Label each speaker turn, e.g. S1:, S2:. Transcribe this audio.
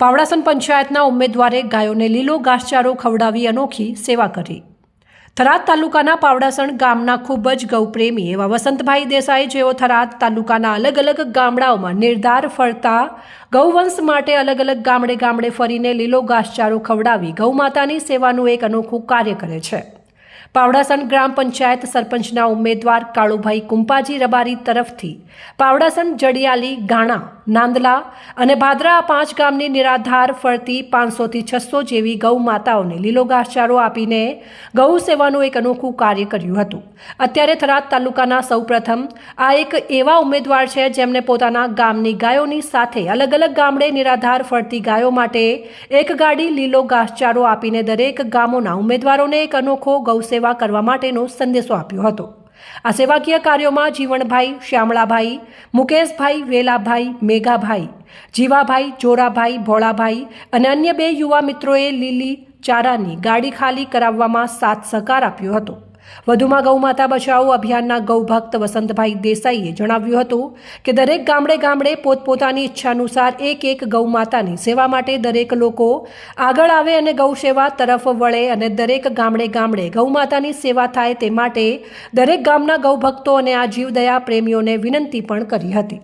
S1: પાવડાસન પંચાયતના ઉમેદવારે ગાયોને લીલો ઘાસચારો ખવડાવી અનોખી સેવા કરી. થરાદ તાલુકાના પાવડાસણ ગામના ખૂબ જ ગૌપ્રેમી એવા વસંતભાઈ દેસાઈ જેઓ થરાદ તાલુકાના અલગ અલગ ગામડાઓમાં નિર્ધાર ફરતા ગૌવંશ માટે અલગ અલગ ગામડે ગામડે ફરીને લીલો ઘાસચારો ખવડાવી ગૌમાતાની સેવાનું એક અનોખું કાર્ય કરે છે. પાવડાસણ ગ્રામ પંચાયત સરપંચના ઉમેદવાર કાળુભાઈ કુંપાજી રબારી તરફથી પાવડાસણ, જડિયાલી ગાણા નાંદલા અને ભાદરા પાંચ ગામની નિરાધાર ફરતી પાંચસોથી છસો જેવી ગૌ માતાઓને લીલો ઘાસચારો આપીને ગૌ સેવાનું એક અનોખું કાર્ય કર્યું હતું. અત્યારે થરાદ તાલુકાના સૌપ્રથમ આ એક એવા ઉમેદવાર છે જેમને પોતાના ગામની ગાયોની સાથે અલગ અલગ ગામડે નિરાધાર ફરતી ગાયો માટે એક ગાડી લીલો ઘાસચારો આપીને દરેક ગામોના ઉમેદવારોને એક અનોખો ગૌસેવા કરવા માટેનો સંદેશો આપ્યો હતો. આ સેવાકીય કાર્યોમાં જીવણભાઈ, શ્યામળાભાઈ, મુકેશભાઈ, વેલાભાઈ, મેઘાભાઈ, જીવાભાઈ, જોરાભાઈ, ભોળાભાઈ અને અન્ય બે યુવા મિત્રોએ લીલી ચારાની ગાડી ખાલી કરાવવામાં સાથ સહકાર આપ્યો હતો. વધુમાં ગૌમાતા બચાવો અભિયાનના ગૌભક્ત વસંતભાઈ દેસાઈએ જણાવ્યું હતું કે દરેક ગામડે ગામડે પોતપોતાની ઈચ્છા અનુસાર એક એક ગૌમાતાની સેવા માટે દરેક લોકો આગળ આવે અને ગૌ સેવા તરફ વળે અને દરેક ગામડે ગામડે ગૌમાતાની સેવા થાય તે માટે દરેક ગામના ગૌભક્તો અને આ જીવદયા પ્રેમીઓને વિનંતી પણ કરી હતી.